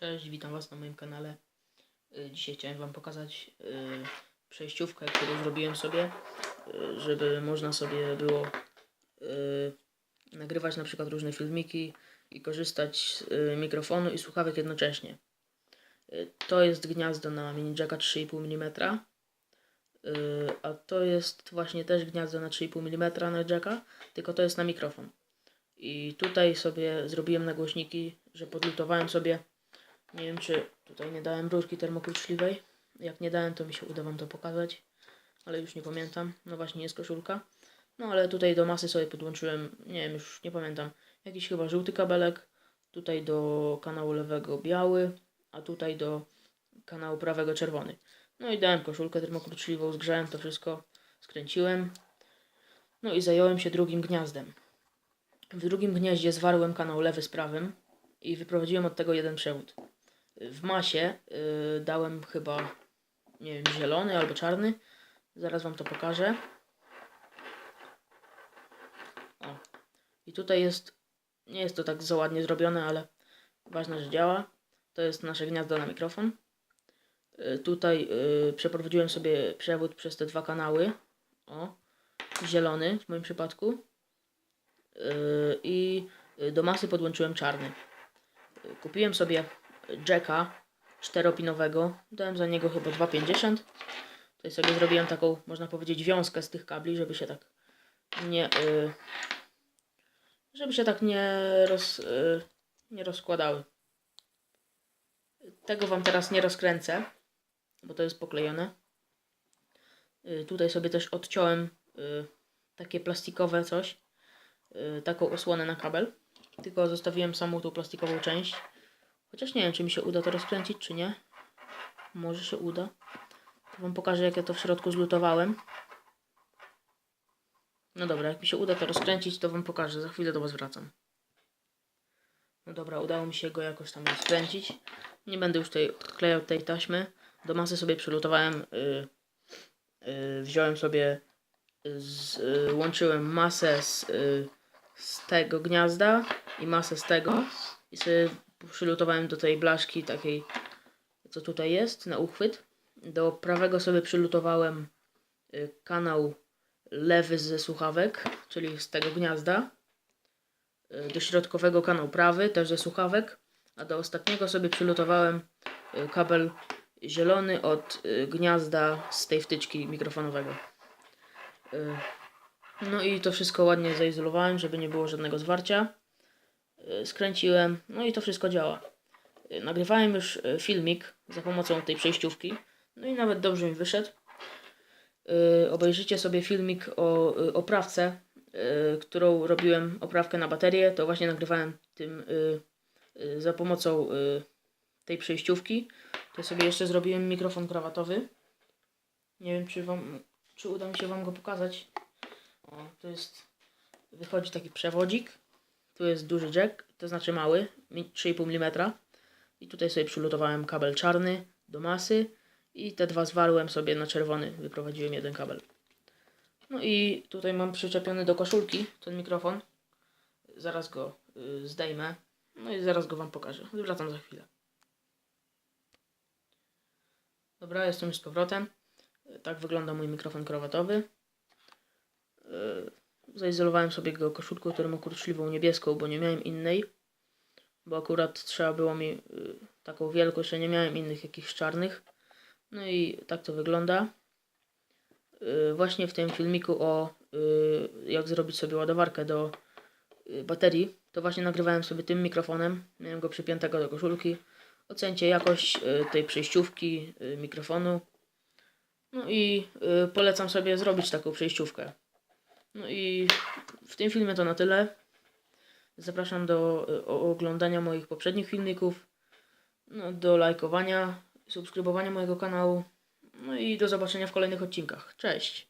Cześć, witam Was na moim kanale. Y, Dzisiaj chciałem Wam pokazać y, przejściówkę, którą zrobiłem sobie, y, żeby można sobie było nagrywać na przykład różne filmiki i korzystać z mikrofonu i słuchawek jednocześnie. To jest gniazdo na mini jacka 3,5 mm, a to jest właśnie też gniazdo na 3,5 mm na jacka, tylko to jest na mikrofon. I tutaj sobie zrobiłem nagłośniki, że podlutowałem sobie nie wiem, czy tutaj nie dałem rurki termokruczliwej. Jak nie dałem, to mi się uda Wam to pokazać. Ale już nie pamiętam. No właśnie, jest koszulka. No ale tutaj do masy sobie podłączyłem, nie wiem, już nie pamiętam, jakiś chyba żółty kabelek. Tutaj do kanału lewego biały, a tutaj do kanału prawego czerwony. No i dałem koszulkę termokruczliwą, zgrzałem to wszystko, skręciłem. No i zająłem się drugim gniazdem. W drugim gnieździe zwarłem kanał lewy z prawym i wyprowadziłem od tego jeden przewód. W masie y, dałem chyba, nie wiem, zielony albo czarny. Zaraz wam to pokażę. O. I tutaj jest, nie jest to tak za ładnie zrobione, ale ważne, że działa. To jest nasze gniazdo na mikrofon. Y, tutaj y, przeprowadziłem sobie przewód przez te dwa kanały. O, zielony w moim przypadku. Y, I do masy podłączyłem czarny. Kupiłem sobie jacka czteropinowego. Dałem za niego chyba 2,50. Tutaj sobie zrobiłem taką, można powiedzieć, wiązkę z tych kabli, żeby się tak nie... y, żeby się tak nie, roz, y, nie rozkładały. Tego wam teraz nie rozkręcę, bo to jest poklejone. Y, tutaj sobie też odciąłem y, takie plastikowe coś, y, taką osłonę na kabel. Tylko zostawiłem samą tą plastikową część. Chociaż nie wiem, czy mi się uda to rozkręcić, czy nie. Może się uda. To wam pokażę, jak ja to w środku zlutowałem. No dobra, jak mi się uda to rozkręcić, to wam pokażę. Za chwilę do was wracam. No dobra, udało mi się go jakoś tam rozkręcić. Nie będę już tutaj klejał tej taśmy. Do masy sobie przylutowałem. Yy, yy, wziąłem sobie, z, yy, łączyłem masę z, yy, z tego gniazda i masę z tego. I sobie przylutowałem do tej blaszki takiej, co tutaj jest, na uchwyt. Do prawego sobie przylutowałem y, kanał lewy ze słuchawek, czyli z tego gniazda. Y, Do środkowego kanał prawy, też ze słuchawek. A do ostatniego sobie przylutowałem y, kabel zielony od gniazda z tej wtyczki mikrofonowego. No i to wszystko ładnie zaizolowałem, żeby nie było żadnego zwarcia skręciłem, no i to wszystko działa. Y, Nagrywałem już y, filmik za pomocą tej przejściówki, no i nawet dobrze mi wyszedł. Y, Obejrzyjcie sobie filmik o y, oprawce, y, którą robiłem, oprawkę na baterię, to właśnie nagrywałem tym y, y, za pomocą y, tej przejściówki. To sobie jeszcze zrobiłem mikrofon krawatowy. Nie wiem, czy wam, czy uda mi się wam go pokazać. O, to jest, wychodzi taki przewodzik. Tu jest duży jack, to znaczy mały, mi- 3,5 mm. I tutaj sobie przylutowałem kabel czarny do masy i te dwa zwarłem sobie na czerwony, wyprowadziłem jeden kabel. No i tutaj mam przyczepiony do koszulki ten mikrofon. Zaraz go y, zdejmę. No i zaraz go wam pokażę. Wracam za chwilę. Dobra, jestem już z powrotem. Tak wygląda mój mikrofon krawatowy. Y, Zaizolowałem sobie go koszulką termokurczliwą niebieską, bo nie miałem innej. Bo akurat trzeba było mi y, taką wielkość, że nie miałem innych jakichś czarnych. No i tak to wygląda. Y, właśnie w tym filmiku o y, jak zrobić sobie ładowarkę do baterii, to właśnie nagrywałem sobie tym mikrofonem. Miałem go przypiętego do koszulki. Ocencie jakość tej przejściówki mikrofonu. No i polecam sobie zrobić taką przejściówkę. No i w tym filmie to na tyle. Zapraszam do oglądania moich poprzednich filmików, no, do lajkowania, subskrybowania mojego kanału. No i do zobaczenia w kolejnych odcinkach. Cześć!